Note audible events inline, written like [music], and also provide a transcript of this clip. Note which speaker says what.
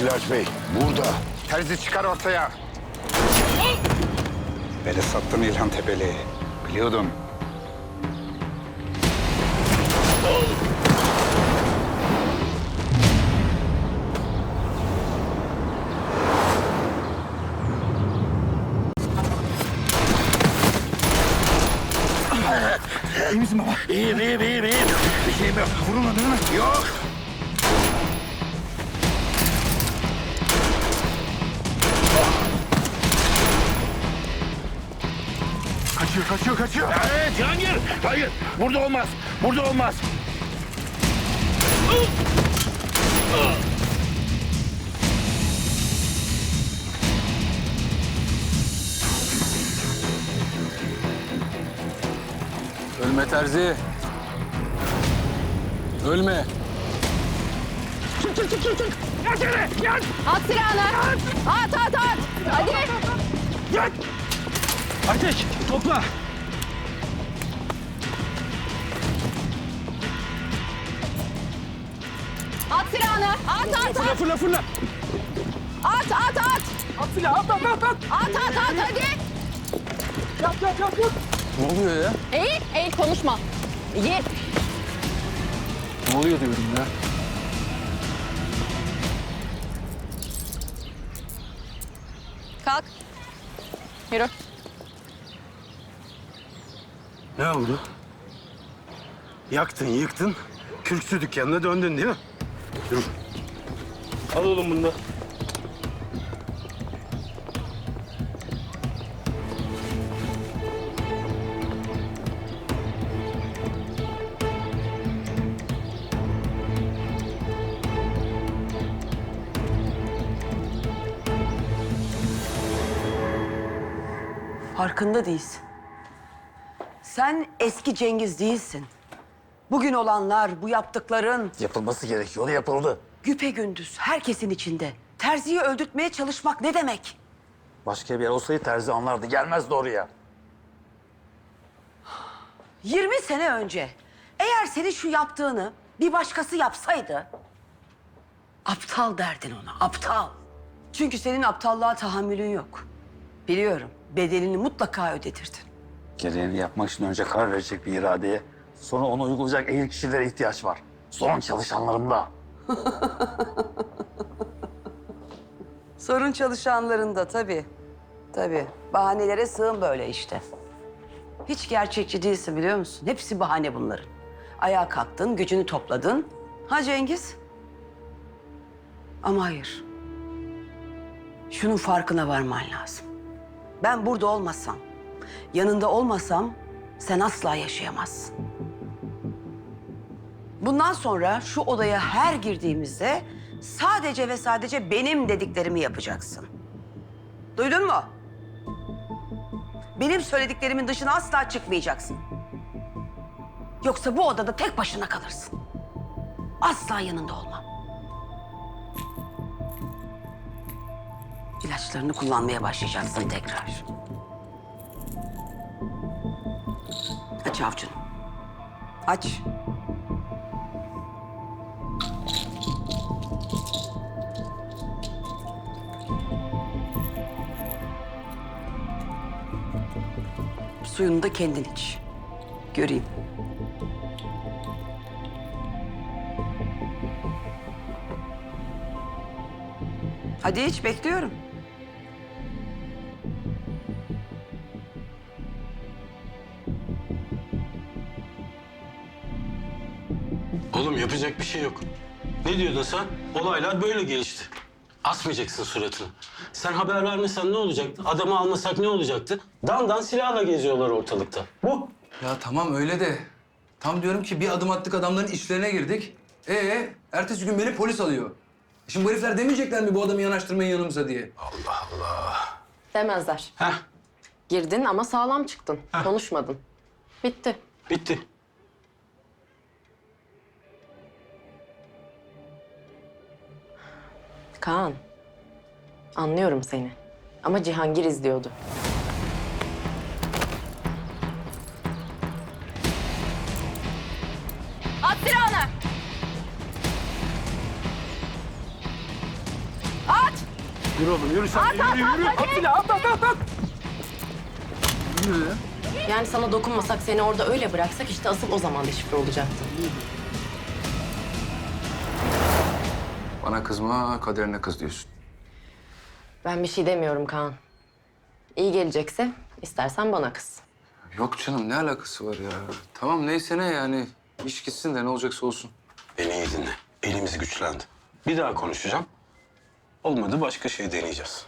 Speaker 1: Cilaç Bey burada.
Speaker 2: Terzi çıkar ortaya. Beni sattın İlhan Tepeli. Biliyordum. İyi misin baba?
Speaker 1: İyiyim iyiyim iyiyim iyiyim.
Speaker 2: Bir şeyim yok. Vurulmadın değil mi?
Speaker 1: Yok.
Speaker 2: Kaçıyor, kaçıyor, kaçıyor.
Speaker 1: Ee, Cihangir. Hayır. Burada olmaz. Burada olmaz.
Speaker 3: Ölme Terzi. Ölme.
Speaker 4: At silahını. At at at. Hadi.
Speaker 3: Ateş topla.
Speaker 4: At silahını. At at
Speaker 3: Fırla
Speaker 4: at.
Speaker 3: fırla fırla.
Speaker 4: At at at.
Speaker 3: At silahı at at at. at.
Speaker 4: At at at hadi.
Speaker 3: Yap yap yap yap. Ne oluyor ya?
Speaker 4: Eğil. Eğil konuşma. Eğil.
Speaker 3: Ne oluyor diyorum ya.
Speaker 4: Kalk. Yürü.
Speaker 5: Ne oldu? Yaktın, yıktın. Kürksü dükkanına döndün değil mi? Dur. Al oğlum bunu da.
Speaker 6: Farkında değilsin. Sen eski Cengiz değilsin. Bugün olanlar, bu yaptıkların
Speaker 1: Yapılması gerekiyordu yapıldı.
Speaker 6: güpe gündüz herkesin içinde. Terziyi öldürtmeye çalışmak ne demek?
Speaker 1: Başka bir yer olsaydı terzi anlardı. Gelmezdi oraya.
Speaker 6: 20 sene önce eğer senin şu yaptığını bir başkası yapsaydı... ...aptal derdin ona, aptal. Çünkü senin aptallığa tahammülün yok. Biliyorum, bedelini mutlaka ödetirdin.
Speaker 1: Gereğini yapmak için önce karar verecek bir iradeye, sonra onu uygulayacak ehil kişilere ihtiyaç var. Son çalışanlarımda. [laughs]
Speaker 6: Sorun çalışanlarında tabii. Tabii. Bahanelere sığın böyle işte. Hiç gerçekçi değilsin biliyor musun? Hepsi bahane bunların. Ayağa kalktın, gücünü topladın. Ha Cengiz? Ama hayır. Şunun farkına varman lazım. Ben burada olmasam, yanında olmasam sen asla yaşayamazsın. Bundan sonra şu odaya her girdiğimizde sadece ve sadece benim dediklerimi yapacaksın. Duydun mu? Benim söylediklerimin dışına asla çıkmayacaksın. Yoksa bu odada tek başına kalırsın. Asla yanında olmam. İlaçlarını kullanmaya başlayacaksın tekrar. Aç. Aç. Suyunu da kendin iç. Göreyim. Hadi iç, bekliyorum.
Speaker 5: Oğlum yapacak bir şey yok. Ne diyordun sen? Olaylar böyle gelişti. Asmayacaksın suratını. Sen haber vermesen ne olacaktı? Adamı almasak ne olacaktı? Dandan silahla geziyorlar ortalıkta. Bu.
Speaker 7: Ya tamam öyle de. Tam diyorum ki bir adım attık adamların işlerine girdik. Ee, ertesi gün beni polis alıyor. Şimdi bu herifler demeyecekler mi bu adamı yanaştırmayın yanımıza diye?
Speaker 8: Demezler.
Speaker 5: Heh,
Speaker 8: Girdin ama sağlam çıktın. Konuşmadın. Bitti.
Speaker 5: bitti.
Speaker 8: Kaan. Anlıyorum seni. Ama Cihangir izliyordu.
Speaker 4: At silahını.
Speaker 3: Yürü oğlum yürü sen de yürü yürü. At silahı at at at. at. Yürü ya.
Speaker 8: Yani sana dokunmasak seni orada öyle bıraksak işte asıl o zaman deşifre olacaktı.
Speaker 7: Bana kızma, kaderine kız diyorsun.
Speaker 8: Ben bir şey demiyorum Kaan. İyi gelecekse istersen bana kız.
Speaker 7: Yok canım ne alakası var ya? Tamam neyse ne yani. İş gitsin de ne olacaksa olsun.
Speaker 5: Beni iyi dinle. Elimiz güçlendi. Bir daha konuşacağım. Olmadı başka şey deneyeceğiz.